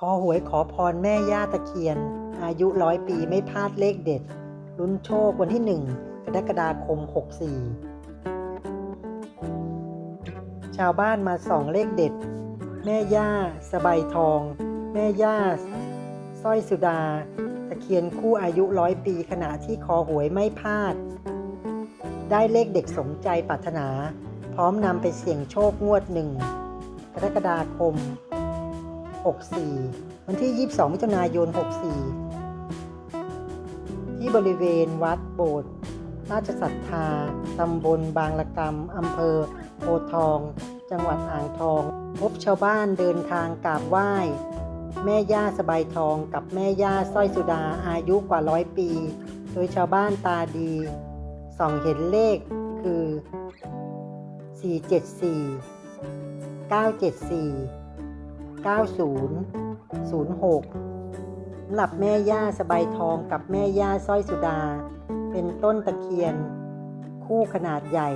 ขอหวยขอพรแม่ย่าตะเคียน อายุร้อยปีไม่พลาดเลขเด็ด ลุ้นโชควันที่หนึ่งกรกฎาคม 64 ชาวบ้านมาส่องเลขเด็ด แม่ย่า สบายทอง แม่ย่าสร้อยสุดา ตะเคียนคู่อายุร้อยปีขณะที่คอหวยไม่พลาด ได้เลขเด็กสมใจปรารถนา พร้อมนำไปเสี่ยงโชคงวดหนึ่งกรกฎาคม 64 วันที่ 22 มิถุนายน 64 ที่บริเวณวัดโบสถ์ราชศรัทธา ตำบลบางละกำอำเภอโพทอง จังหวัดอ่างทอง พบชาวบ้านเดินทางกราบไหว้ แม่ย่าสบายทองกับแม่ย่าสร้อยสุดาอายุกว่าร้อยปี โดยชาวบ้านตาดีส่องเห็นเลขคือ 474 974 90 06สำหรับแม่ย่าสบายทองกับแม่ย่าสร้อยสุดา เป็นต้นตะเคียน คู่ขนาดใหญ่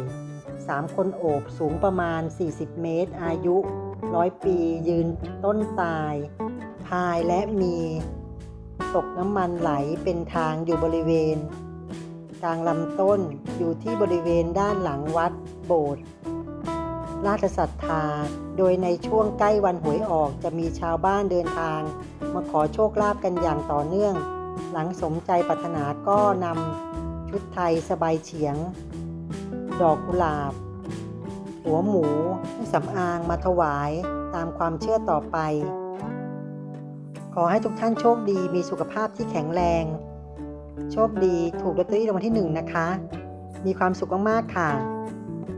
3 คนโอบสูงประมาณ 40 เมตร อายุ 100 ปียืนต้นตาย พายและมีตกน้ำมันไหลเป็นทางอยู่บริเวณ กลางลำต้นอยู่ที่บริเวณด้านหลังวัดโบสถ์ ราชศรัทธา โดยในช่วงใกล้วันหวยออกจะมีชาวบ้านเดินทาง มาขอโชคลาภกันอย่างต่อเนื่อง หลังสมใจปรารถนาก็นำชุดไทยสบายเฉียง ดอกกุหลาบ หัวหมูเครื่องสำอางมาถวายตามความเชื่อต่อไป ขอให้ทุกท่านโชคดีมีสุขภาพที่แข็งแรง โชคดีถูกลอตเตอรี่รางวัลที่หนึ่งนะคะ มีความสุขมากๆค่ะ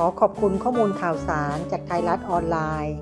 ขอขอบคุณข้อมูลข่าวสารจากไทยรัฐออนไลน์